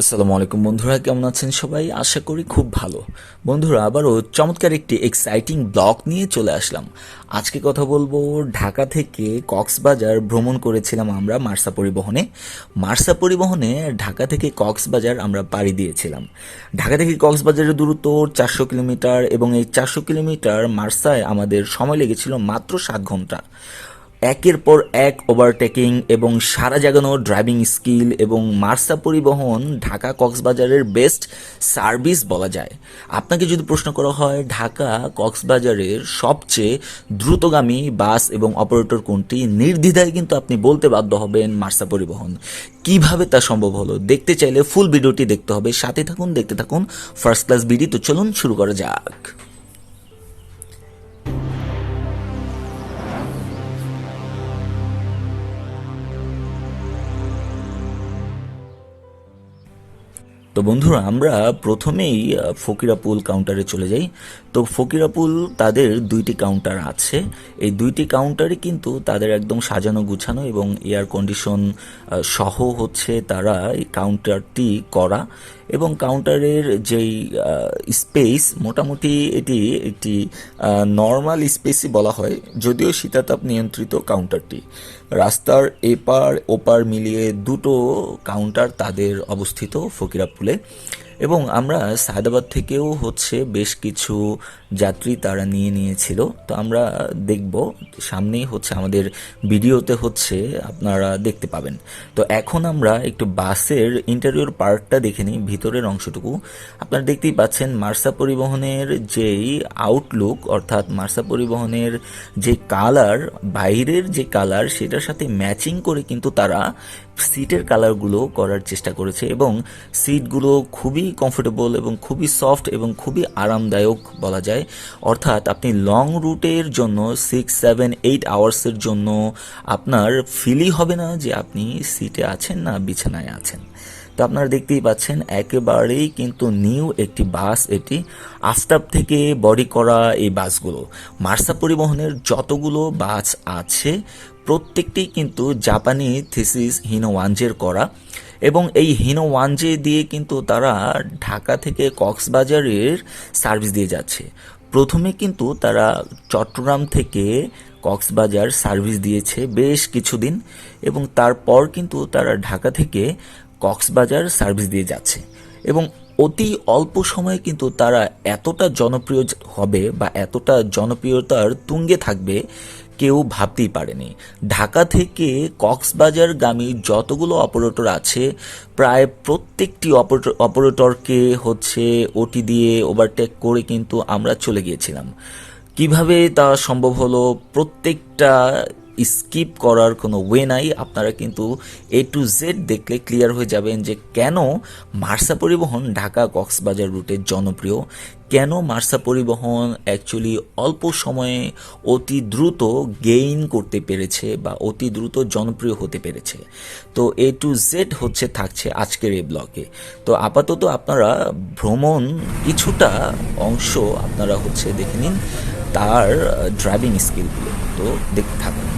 আসসালামু আলাইকুম বন্ধুরা, কেমন আছেন সবাই? আশা করি খুব ভালো। বন্ধুরা, আবারও চমৎকার একটি এক্সাইটিং ব্লগ নিয়ে চলে আসলাম। আজকে কথা বলব ঢাকা থেকে কক্সবাজার ভ্রমণ করেছিলাম আমরা মার্সা পরিবহনে। মার্সা পরিবহনে ঢাকা থেকে কক্সবাজার আমরা পাড়ি দিয়েছিলাম। ঢাকা থেকে কক্সবাজারের দূরত্ব চারশো কিলোমিটার এবং এই চারশো কিলোমিটার মার্সায় আমাদের সময় লেগেছিল মাত্র সাত ঘণ্টা। একের পর এক ওভারটেকিং এবং সারা জাগানো ড্রাইভিং স্কিল এবং মার্সা পরিবহন ঢাকা কক্সবাজারের বেস্ট সার্ভিস বলা যায়। আপনাকে যদি প্রশ্ন করা হয়, ঢাকা কক্সবাজারের সবচেয়ে দ্রুতগামী বাস এবং অপারেটর কোনটি? নির্দ্বিধায় কিন্তু আপনি বলতে বাধ্য হবেন মার্সা পরিবহন। কীভাবে তা সম্ভব হলো? দেখতে চাইলে ফুল ভিডিওটি দেখতে হবে। সাথে থাকুন, দেখতে থাকুন ফার্স্ট ক্লাস বিডি তো চলুন শুরু করা যাক। তো বন্ধুরা আমরা প্রথমেই ফকিরাপুল কাউন্টারে চলে যাই। তো ফকিরাপুল তাদের দুইটি কাউন্টার আছে। এই দুইটি কাউন্টারে কিন্তু তাদের একদম সাজানো গুছানো এবং এয়ার কন্ডিশন সহ হচ্ছে তারা এই কাউন্টারটি করা এবং কাউন্টারের যেই স্পেস মোটামুটি এটি একটি নর্মাল স্পেসই বলা হয়, যদিও শীতাতাপ নিয়ন্ত্রিত কাউন্টারটি রাস্তার এপার ওপার মিলিয়ে দুটো কাউন্টার তাদের অবস্থিত ফকিরাপুলে এবং আমরা সায়দাবাদ থেকেও হচ্ছে বেশ কিছু যাত্রী তারা নিয়ে নিয়েছিল। তো আমরা দেখব, সামনেই হচ্ছে আমাদের ভিডিওতে হচ্ছে আপনারা দেখতে পাবেন। তো এখন আমরা একটু বাসের ইন্টারিয়র পার্টটা দেখে নিই, ভিতরের অংশটুকু। আপনারা দেখতেই পাচ্ছেন মার্সা পরিবহনের যেই আউটলুক অর্থাৎ মার্সা পরিবহনের যে কালার বাইরের যে কালার সেটার সাথে ম্যাচিং করে কিন্তু তারা সিটের কালারগুলো করার চেষ্টা করেছে এবং সিটগুলো খুবই কমফোর্টেবল এবং খুবই সফট এবং খুবই আরামদায়ক বলা যায়। অর্থাৎ আপনি লং রুটের জন্য সিক্স সেভেন এইট আওয়ার্সের জন্য আপনার ফিলই হবে না যে আপনি সিটে আছেন না, বিছানায় আছেন। তো আপনারা দেখতেই পাচ্ছেন, একেবারেই কিন্তু নিউ একটি বাস এটি আফতাব থেকে বডি করা এই বাসগুলো মার্সা পরিবহনের যতগুলো বাস আছে প্রত্যেকটি কিন্তু জাপানি থিসিস হিনো ওয়ানজের করা এবং এই হিনো ওয়ানজে দিয়ে কিন্তু তারা ঢাকা থেকে কক্সবাজারের সার্ভিস দিয়ে যাচ্ছে। প্রথমে কিন্তু তারা চট্টগ্রাম থেকে কক্সবাজার সার্ভিস দিয়েছে বেশ কিছুদিন এবং তারপর কিন্তু তারা ঢাকা থেকে কক্সবাজার সার্ভিস দিয়ে যাচ্ছে এবং অতি অল্প সময়ে কিন্তু তারা এতটা জনপ্রিয় হবে বা এতটা জনপ্রিয়তার তুঙ্গে থাকবে কেউ ভাবতেই পারেনি। ঢাকা থেকে কক্সবাজারগামী যতগুলো অপারেটর আছে, প্রায় প্রত্যেকটি অপারেটর, অপারেটরকে হচ্ছে ওটি দিয়ে ওভারটেক করে কিন্তু আমরা চলে গিয়েছিলাম। কীভাবে তা সম্ভব হলো, প্রত্যেকটা স্কিপ করার কোনো ওয়ে নাই। আপনারা কিন্তু এ টু জেড দেখলে ক্লিয়ার হয়ে যাবেন যে কেন মার্সা পরিবহন ঢাকা কক্সবাজার রুটে জনপ্রিয়? কেন মার্সা পরিবহন অ্যাকচুয়ালি অল্প সময়ে অতি দ্রুত গেইন করতে পেরেছে বা অতি দ্রুত জনপ্রিয় হতে পেরেছে? তো এ টু জেড হচ্ছে, থাকছে আজকের এই ব্লগে তো আপাতত আপনারা ভ্রমণ কিছুটা অংশ আপনারা হচ্ছে দেখে নিন তার ড্রাইভিং স্কিলগুলো তো দেখতে থাকুন।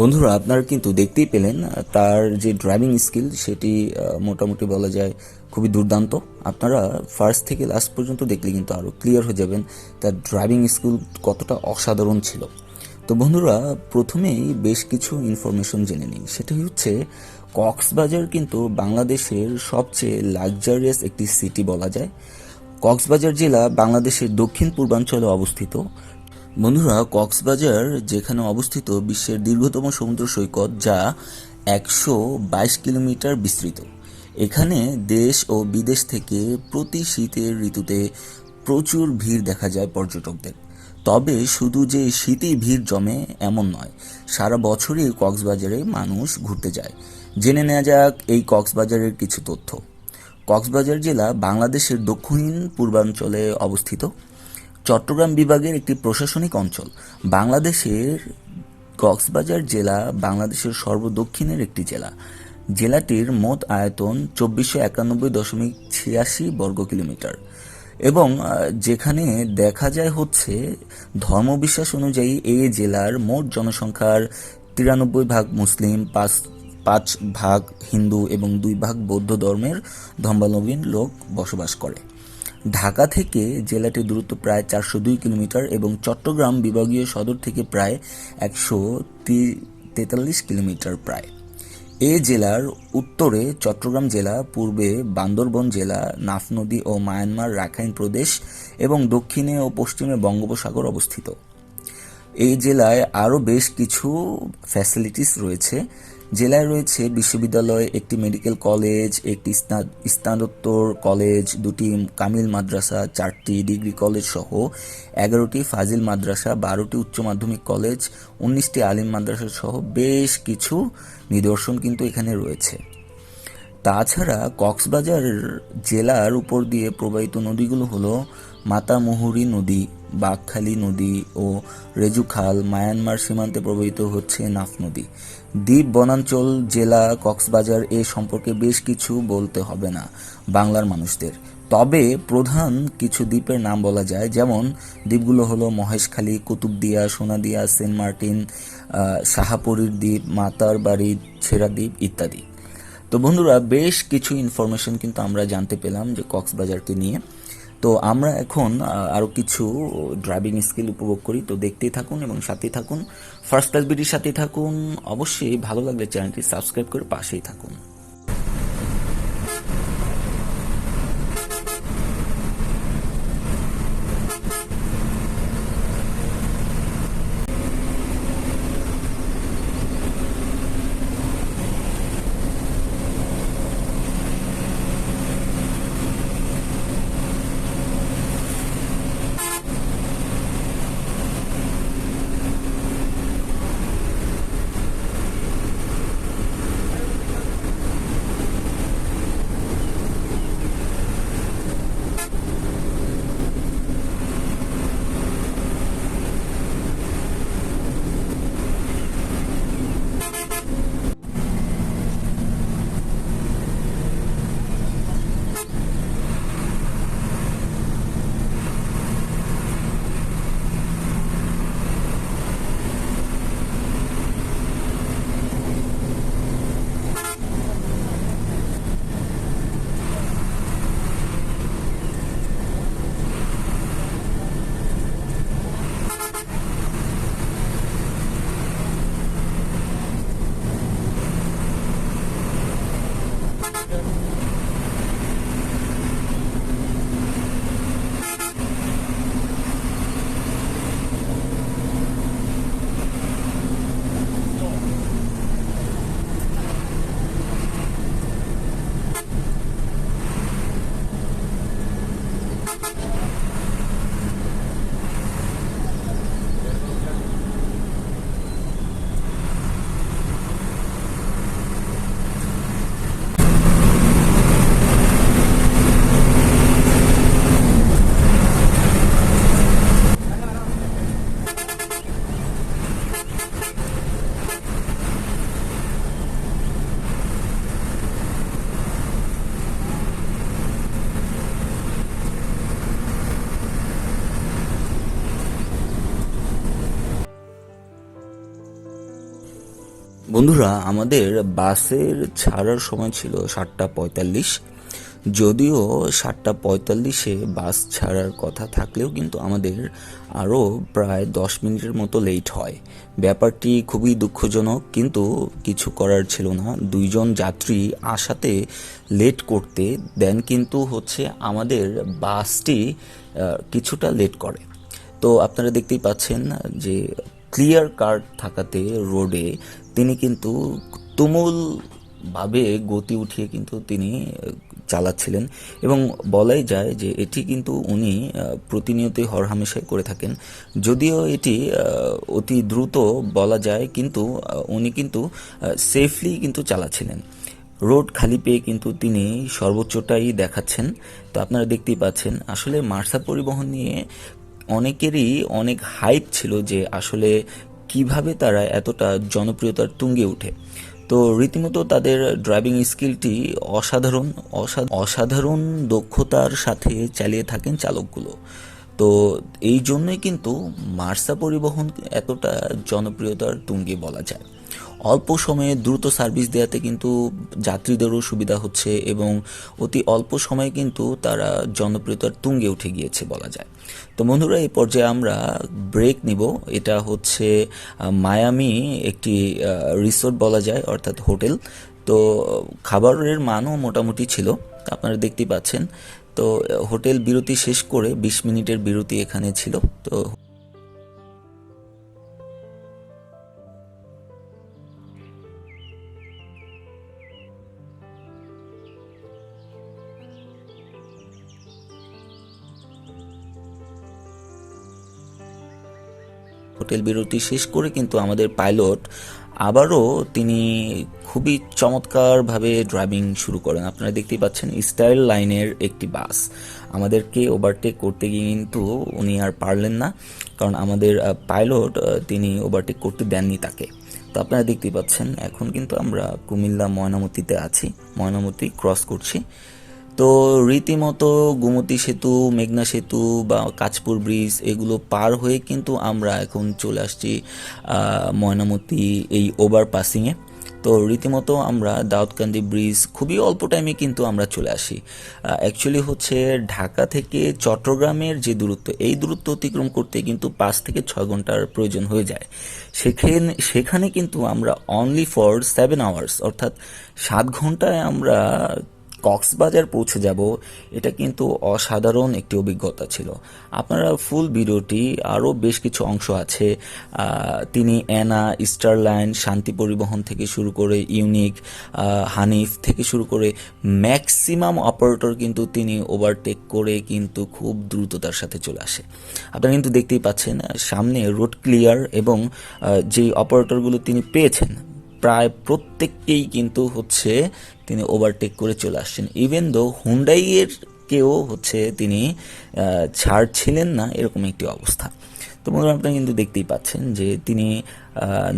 বন্ধুরা, আপনারা কিন্তু দেখতেই পেলেন তার যে ড্রাইভিং স্কিল সেটি মোটামুটি বলা যায় খুবই দুর্দান্ত। আপনারা ফার্স্ট থেকে লাস্ট পর্যন্ত দেখলে কিন্তু আরও ক্লিয়ার হয়ে যাবেন তার ড্রাইভিং স্কিল কতটা অসাধারণ ছিল। তো বন্ধুরা, প্রথমেই বেশ কিছু ইনফরমেশন জেনে নিই। সেটা হচ্ছে, কক্সবাজার কিন্তু বাংলাদেশের সবচেয়ে লাক্সারিয়াস একটি সিটি বলা যায়। কক্সবাজার জেলা বাংলাদেশের দক্ষিণ পূর্বাঞ্চলে অবস্থিত। বন্ধুরা, কক্সবাজার, যেখানে অবস্থিত বিশ্বের দীর্ঘতম সমুদ্র সৈকত যা একশো বাইশ কিলোমিটার বিস্তৃত। এখানে দেশ ও বিদেশ থেকে প্রতি শীতের ঋতুতে প্রচুর ভিড় দেখা যায় পর্যটকদের। তবে শুধু যে শীতেই ভিড় জমে এমন নয়, সারা বছরই কক্সবাজারে মানুষ ঘুরতে যায়। জেনে নেওয়া যাক এই কক্সবাজারের কিছু তথ্য। কক্সবাজার জেলা বাংলাদেশের দক্ষিণ পূর্বাঞ্চলে অবস্থিত। চট্টগ্রাম বিভাগের একটি প্রশাসনিক অঞ্চল। বাংলাদেশের কক্সবাজার জেলা বাংলাদেশের সর্বদক্ষিণের একটি জেলা। জেলাটির মোট আয়তন চব্বিশশো একানব্বই দশমিক ছিয়াশি বর্গ কিলোমিটার। এবং যেখানে দেখা যায় হচ্ছে ধর্মবিশ্বাস অনুযায়ী এই জেলার মোট জনসংখ্যার তিরানব্বই ভাগ মুসলিম, পাঁচ পাঁচ ভাগ হিন্দু এবং দুই ভাগ বৌদ্ধ ধর্মের ধর্মাবলম্বী লোক বসবাস করে। ঢাকা থেকে জেলাটির দূরত্ব প্রায় চারশো দুই কিলোমিটার এবং চট্টগ্রাম বিভাগীয় সদর থেকে প্রায় একশো তেতাল্লিশ কিলোমিটার প্রায়। এ জেলার উত্তরে চট্টগ্রাম জেলা, পূর্বে বান্দরবন জেলা, নাফ নদী ও মায়ানমার রাখাইন প্রদেশ এবং দক্ষিণে ও পশ্চিমে বঙ্গোপসাগর অবস্থিত। এই জেলায় আরও বেশ কিছু ফ্যাসিলিটিস রয়েছে। জেলায় রয়েছে বিশ্ববিদ্যালয়, একটি মেডিকেল কলেজ, একটি স্নাতোত্তর কলেজ, দুটি কামিল মাদ্রাসা, চারটি ডিগ্রি কলেজ সহ এগারোটি ফাজিল মাদ্রাসা, বারোটি উচ্চ মাধ্যমিক কলেজ, উনিশটি আলিম মাদ্রাসা সহ বেশ কিছু নিদর্শন কিন্তু এখানে রয়েছে। তাছাড়া কক্সবাজার জেলার উপর দিয়ে প্রবাহিত নদীগুলো হলো মাতামুহুরী নদী, বাঘখালী নদী ও রেজুখাল, মায়ানমার সীমান্তে প্রবাহিত হচ্ছে নাফ নদী। দ্বীপ, বনাঞ্চল, জেলা, কক্সবাজার এ সম্পর্কে বেশ কিছু বলতে হবে না বাংলার মানুষদের। তবে প্রধান কিছু দ্বীপের নাম বলা যায়, যেমন দ্বীপগুলো হলো মহেশখালী, কুতুবদিয়া, সোনাদিয়া, সেন্ট মার্টিন শাহাপুরীর দ্বীপ মাতার বাড়ি ছেড়া দ্বীপ ইত্যাদি। তো বন্ধুরা, বেশ কিছু ইনফরমেশন কিন্তু আমরা জানতে পেলাম যে কক্সবাজারকে নিয়ে। তো আমরা এখন আরও কিছু ড্রাইভিং স্কিল উপভোগ করি। তো দেখতেই থাকুন এবং সাথেই থাকুন। ফার্স্ট ক্লাস বিটির সাথেই থাকুন। অবশ্যই ভালো লাগলে চ্যানেলটি সাবস্ক্রাইব করে পাশেই থাকুন। বন্ধুরা, আমাদের বাসের ছাড়ার সময় ছিল সাতটা পঁয়তাল্লিশ। যদিও সাতটা পঁয়তাল্লিশে বাস ছাড়ার কথা থাকলেও কিন্তু আমাদের আরও প্রায় দশ মিনিটের মতো লেট হয়। ব্যাপারটি খুবই দুঃখজনক, কিন্তু কিছু করার ছিল না। দুইজন যাত্রী আসাতে লেট করতে, দেন কিন্তু হচ্ছে আমাদের বাসটি কিছুটা লেট করে। তো আপনারা দেখতেই পাচ্ছেন যে ক্লিয়ার কার্ড থাকাতে রোডে তিনি কিন্তু তুমুল ভাবে গতি উঠিয়ে কিন্তু তিনি চালাচ্ছিলেন। এবং বলাই যায় যে এটি কিন্তু উনি প্রতিনিয়তই হরহামেশাই করে থাকেন। যদিও এটি অতি দ্রুত বলা যায় কিন্তু উনি কিন্তু সেফলি কিন্তু চালাচ্ছিলেন। রোড খালি পেয়ে কিন্তু তিনি সর্বোচ্চটাই দেখাচ্ছেন। তো আপনারা দেখতেই পাচ্ছেন, আসলে মার্সা পরিবহন নিয়ে অনেকেরই অনেক হাইপ ছিল যে আসলে কীভাবে তারা এতটা জনপ্রিয়তার তুঙ্গে ওঠে? তো রীতিমতো তাদের ড্রাইভিং স্কিলটি অসাধারণ অসাধারণ দক্ষতার সাথে চালিয়ে থাকেন চালকগুলো। তো এই জন্যই কিন্তু মার্সা পরিবহন এতটা জনপ্রিয়তার তুঙ্গে বলা যায়। অল্প সময়ে দ্রুত সার্ভিস দেওয়াতে কিন্তু যাত্রীদেরও সুবিধা হচ্ছে এবং অতি অল্প সময়ে কিন্তু তারা জনপ্রিয়তার তুঙ্গে উঠে গিয়েছে বলা যায়। তো বন্ধুরা, এই পর্যায়ে আমরা ব্রেক নিব। এটা হচ্ছে মায়ামি একটি রিসোর্ট বলা যায়, অর্থাৎ হোটেল। তো, খাবারের মানও মোটামুটি ছিল, আপনারা দেখতেই পাচ্ছেন। তো, হোটেল বিরতি শেষ করে বিশ মিনিটের বিরতি এখানে ছিল। তো হোটেল বিরতি শেষ করে কিন্তু আমাদের পাইলট আবারও তিনি খুবই চমৎকারভাবে ড্রাইভিং শুরু করেন। আপনারা দেখতেই পাচ্ছেন স্টাইল লাইনের একটি বাস। আমাদেরকে ওভারটেক করতে গিয়ে কিন্তু উনি আর পারলেন না, কারণ আমাদের পাইলট তিনি ওভারটেক করতে দেননি তাকে। তো আপনারা দেখতেই পাচ্ছেন, এখন কিন্তু আমরা কুমিল্লা ময়নামতিতে আছি। ময়নামতি ক্রস করছি। তো রীতিমতো গোমতী সেতু, মেঘনা সেতু বা কাঁচপুর ব্রিজ এগুলো পার হয়ে কিন্তু আমরা এখন চলে আসছি ময়নামতি এই ওভার পাসিংয়ে তো রীতিমতো আমরা দাউদকান্দি ব্রিজ খুবই অল্প টাইমে কিন্তু আমরা চলে আসি। অ্যাকচুয়ালি হচ্ছে ঢাকা থেকে চট্টগ্রামের যে দূরত্ব, এই দূরত্ব অতিক্রম করতে কিন্তু পাঁচ থেকে ছয় ঘণ্টার প্রয়োজন হয়ে যায়। সেখানে সেখানে কিন্তু আমরা অনলি ফর সেভেন আওয়ার্স অর্থাৎ সাত ঘন্টায় আমরা কক্সবাজার পৌঁছে যাব, এটা কিন্তু অসাধারণ একটি অভিজ্ঞতা ছিল। আপনারা ফুল ভিডিওটি আরও বেশ কিছু অংশ আছে তিনি অ্যানা, স্টারলাইন, শান্তি পরিবহন থেকে শুরু করে ইউনিক হানিফ থেকে শুরু করে ম্যাক্সিমাম অপারেটর কিন্তু তিনি ওভারটেক করে কিন্তু খুব দ্রুততার সাথে চলে আসে। আপনারা কিন্তু দেখতেই পাচ্ছেন সামনে রোড ক্লিয়ার এবং যেই অপারেটরগুলো তিনি পেয়েছেন, প্রায় প্রত্যেককেই কিন্তু হচ্ছে তিনি ওভারটেক করে চলে আসছেন। ইভেন দো হুন্ডাইয়ের কেও হচ্ছে তিনি ছাড়ছিলেন না, এরকম একটি অবস্থা। তো বন্ধুরা, আপনারা কিন্তু দেখতেই পাচ্ছেন যে তিনি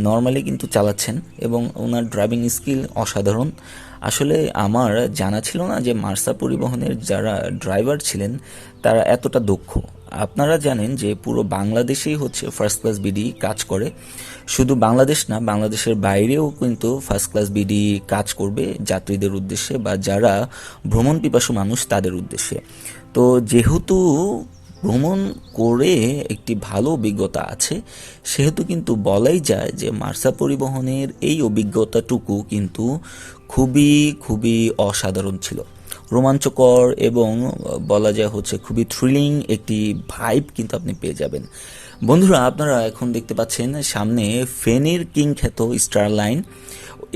নর্মালি কিন্তু চালাচ্ছেন এবং ওনার ড্রাইভিং স্কিল অসাধারণ। আসলে আমার জানা ছিল না যে মার্সা পরিবহনের যারা ড্রাইভার ছিলেন, তারা এতটা দক্ষ। আপনারা জানেন যে পুরো বাংলাদেশেই হচ্ছে ফার্স্ট ক্লাস বিডি কাজ করে। শুধু বাংলাদেশ না, বাংলাদেশের বাইরেও কিন্তু ফার্স্ট ক্লাস বিডি কাজ করবে যাত্রীদের উদ্দেশ্যে বা যারা ভ্রমণ পিপাসু মানুষ তাদের উদ্দেশ্যে। তো যেহেতু ভ্রমণ করে একটি ভালো অভিজ্ঞতা আছে, সেহেতু কিন্তু বলাই যায় যে মার্সা পরিবহনের এই অভিজ্ঞতাটুকু কিন্তু খুবই খুবই অসাধারণ ছিল। রোমাঞ্চকর এবং বলা যায় হচ্ছে খুবই থ্রিলিং একটি ভাইব কিন্তু আপনি পেয়ে যাবেন। বন্ধুরা, আপনারা এখন দেখতে পাচ্ছেন সামনে ফেনের কিং খ্যাত স্টার লাইন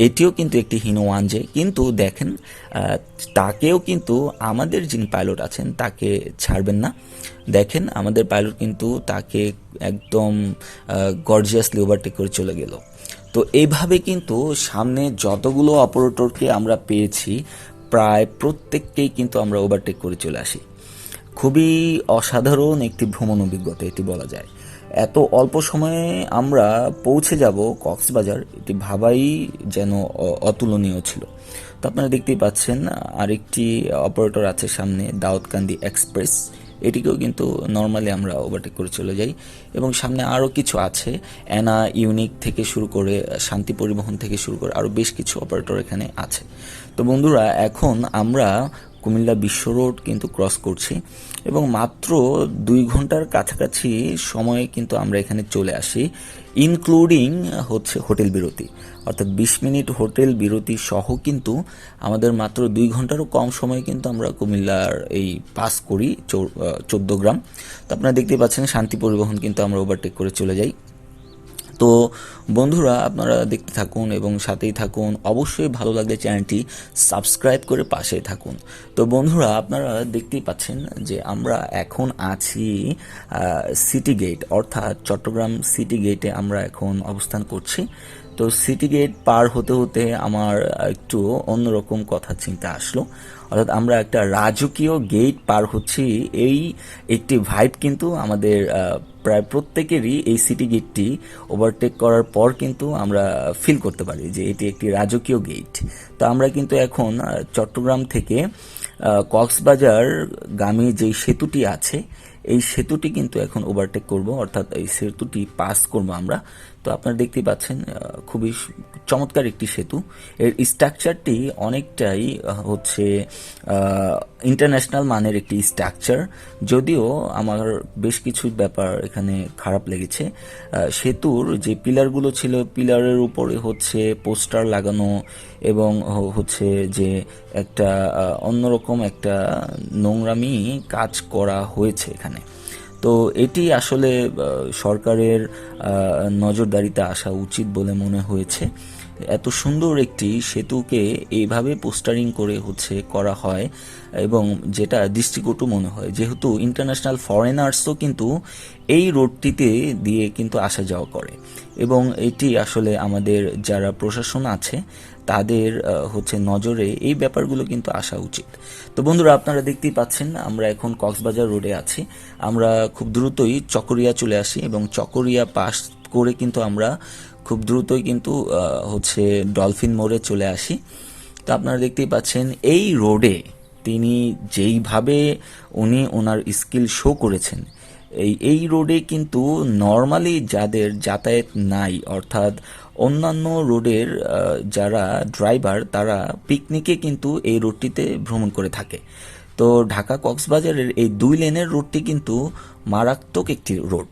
এটিও কিন্তু একটি হিনো ওয়ানজে কিন্তু দেখেন তাকেও কিন্তু আমাদের যিনি পাইলট আছেন, তাকে ছাড়বেন না। দেখেন, আমাদের পাইলট কিন্তু তাকে একদম গর্জিয়াসলি ওভারটেক করে চলে গেল। তো এইভাবে কিন্তু সামনে যতগুলো অপারেটরকে আমরা পেয়েছি প্রায় প্রত্যেককেই কিন্তু আমরা ওভারটেক করে চলে আসি। খুবই অসাধারণ একটি ভ্রমণ অভিজ্ঞতা এটি বলা যায়। এত অল্প সময়ে আমরা পৌঁছে যাব কক্সবাজার, এটি ভাবাই যেন অতুলনীয় ছিল। তো আপনারা দেখতেই পাচ্ছেন, আরেকটি অপারেটর আছে সামনে, দাউদকান্দি এক্সপ্রেস এটিকেও কিন্তু নর্মালি আমরা ওভারটেক করে চলে যাই। এবং সামনে আরও কিছু আছে অ্যানা ইউনিক থেকে শুরু করে, শান্তি পরিবহন থেকে শুরু করে আরও বেশ কিছু অপারেটর এখানে আছে। তো বন্ধুরা, এখন আমরা কুমিল্লা বিশ্ব রোড কিন্তু ক্রস করছি এবং মাত্র দুই ঘণ্টার কাছাকাছি সময়ে কিন্তু আমরা এখানে চলে আসি ইনক্লুডিং হচ্ছে হোটেল বিরতি। অর্থাৎ বিশ মিনিট হোটেল বিরতি সহ কিন্তু আমাদের মাত্র দুই ঘন্টারও কম সময়ে কিন্তু আমরা কুমিল্লার এই পাস করি চোদ্দ গ্রাম। তো আপনারা দেখতে পাচ্ছেন শান্তি পরিবহন কিন্তু আমরা ওভারটেক করে চলে যাই। তো বন্ধুরা, আপনারা দেখতে থাকুন এবং সাথেই থাকুন। অবশ্যই ভালো লাগলে চ্যানেলটি সাবস্ক্রাইব করে পাশে থাকুন। তো বন্ধুরা, আপনারা দেখতেই পাচ্ছেন যে আমরা এখন আছি সিটি গেট অর্থাৎ চট্টগ্রাম সিটি গেটে আমরা এখন অবস্থান করছি। তো সিটি গেট পার হতে হতে আমার একটু অন্যরকম কথা চিন্তা আসলো। অর্থাৎ আমরা একটা রাজকীয় গেট পার হচ্ছি। এই একটি ভাইব কিন্তু আমাদের প্রায় প্রত্যেকেরই এই সিটি গেটটি ওভারটেক করার পর কিন্তু আমরা ফিল করতে পারি যে এটি একটি রাজকীয় গেট তো আমরা কিন্তু এখন চট্টগ্রাম থেকে কক্সবাজার গামী যেই সেতুটি আছে, এই সেতুটি কিন্তু এখন ওভারটেক করব, অর্থাৎ এই সেতুটি পাস করব আমরা। তো আপনারা দেখতেই পাচ্ছেন খুবই চমৎকার একটি সেতু। এর স্ট্রাকচারটি অনেকটাই হচ্ছে ইন্টারন্যাশনাল মানের একটি স্ট্রাকচার যদিও আমার বেশ কিছু ব্যাপার এখানে খারাপ লেগেছে। সেতুর যে পিলারগুলো ছিল, পিলারের উপরে হচ্ছে পোস্টার লাগানো এবং হচ্ছে যে একটা অন্যরকম একটা নোংরামি কাজ করা হয়েছে এখানে। তো এটি আসলে সরকারের নজরদারিতে আসা উচিত বলে মনে হয়েছে। এত সুন্দর একটি সেতুকে এইভাবে পোস্টারিং করে হচ্ছে করা হয় এবং যেটা দৃষ্টিকটু মনে হয়। যেহেতু ইন্টারন্যাশনাল ফরেনার্সও কিন্তু এই রোডটিতে দিয়ে কিন্তু আসা যাওয়া করে। এবং এটি আসলে আমাদের যারা প্রশাসন আছে তাদের হচ্ছে নজরে এই ব্যাপারগুলো কিন্তু আসা উচিত। তো বন্ধুরা, আপনারা দেখতেই পাচ্ছেন, আমরা এখন কক্সবাজার রোডে আছি। আমরা খুব দ্রুতই চকরিয়া চলে আসি এবং চকরিয়া পাস করে কিন্তু আমরা খুব দ্রুতই কিন্তু হচ্ছে ডলফিন মোড়ে চলে আসি। তো আপনারা দেখতেই পাচ্ছেন, এই রোডে তিনি যেইভাবে উনি ওনার স্কিল শো করেছেন এই এই রোডে কিন্তু নর্মালি যাদের যাতায়াত নাই, অর্থাৎ অন্যান্য রোডের যারা ড্রাইভার তারা পিকনিকে কিন্তু এই রোডটিতে ভ্রমণ করে থাকে। তো ঢাকা কক্সবাজারের এই দুই লেনের রোডটি কিন্তু মারাত্মক একটি রোড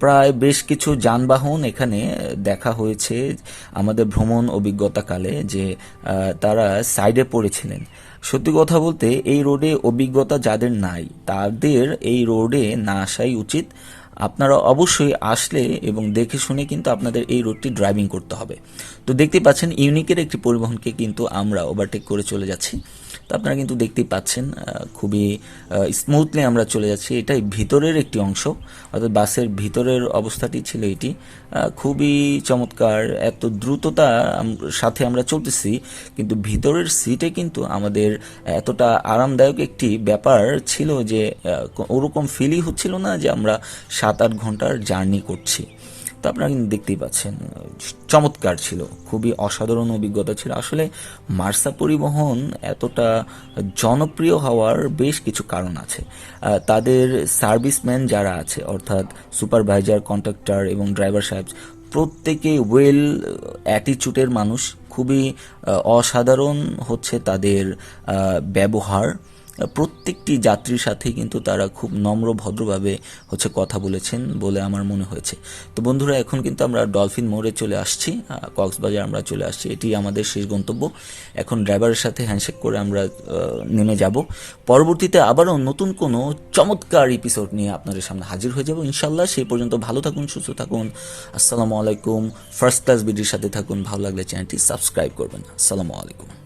প্রায় বেশ কিছু যানবাহন এখানে দেখা হয়েছে আমাদের ভ্রমণ অভিজ্ঞতাকালে যে তারা সাইডে পড়েছিলেন। সত্যি কথা বলতে, এই রোডে অভিজ্ঞতা যাদের নাই, তাদের এই রোডে না আসাই উচিত। আপনারা অবশ্যই আসলে এবং দেখে শুনে কিন্তু আপনাদের এই রোডটি ড্রাইভিং করতে হবে। তো দেখতে পাচ্ছেন ইউনিকের একটি পরিবহনকে কিন্তু আমরা ওভারটেক করে চলে যাচ্ছি। আপনারা কিন্তু দেখতেই পাচ্ছেন খুবই স্মুথলি আমরা চলে যাচ্ছি। এটাই ভিতরের একটি অংশ, অর্থাৎ বাসের ভিতরের অবস্থাটি ছিল এটি। খুবই চমৎকার, এত দ্রুততা সাথে আমরা চলতেছি, কিন্তু ভিতরের সিটে কিন্তু আমাদের এতটা আরামদায়ক একটি ব্যাপার ছিল যে ওরকম ফিলই হচ্ছিল না যে আমরা সাত আট ঘণ্টার জার্নি করছি। তো আপনারা কিন্তু দেখতেই পাচ্ছেন, চমৎকার ছিল, খুবই অসাধারণ অভিজ্ঞতা ছিল। আসলে মার্সা পরিবহন এতটা জনপ্রিয় হওয়ার বেশ কিছু কারণ আছে। তাদের সার্ভিসম্যান যারা আছে, অর্থাৎ সুপারভাইজার কন্ট্রাক্টর এবং ড্রাইভার সাহেব, প্রত্যেকে ওয়েল অ্যাটিচিউডের মানুষ, খুবই অসাধারণ হচ্ছে তাদের ব্যবহার। প্রত্যেকটি যাত্রীর সাথে কিন্তু তারা খুব নম্র, ভদ্রভাবে হচ্ছে কথা বলেছেন বলে আমার মনে হয়েছে। তো বন্ধুরা, এখন কিন্তু আমরা ডলফিন মোড়ে চলে আসছি কক্সবাজার আমরা চলে আসছি। এটি আমাদের শেষ গন্তব্য। এখন ড্রাইভারের সাথে হ্যান্ডশেক করে আমরা নেমে যাব। পরবর্তীতে আবারও নতুন কোনো চমৎকার এপিসোড নিয়ে আপনাদের সামনে হাজির হয়ে যাব ইনশাল্লাহ সেই পর্যন্ত ভালো থাকুন, সুস্থ থাকুন। আসসালামু আলাইকুম। ফার্স্ট ক্লাস ভিডিওর সাথে থাকুন। ভালো লাগলে চ্যানেলটি সাবস্ক্রাইব করবেন। আসসালামু আলাইকুম।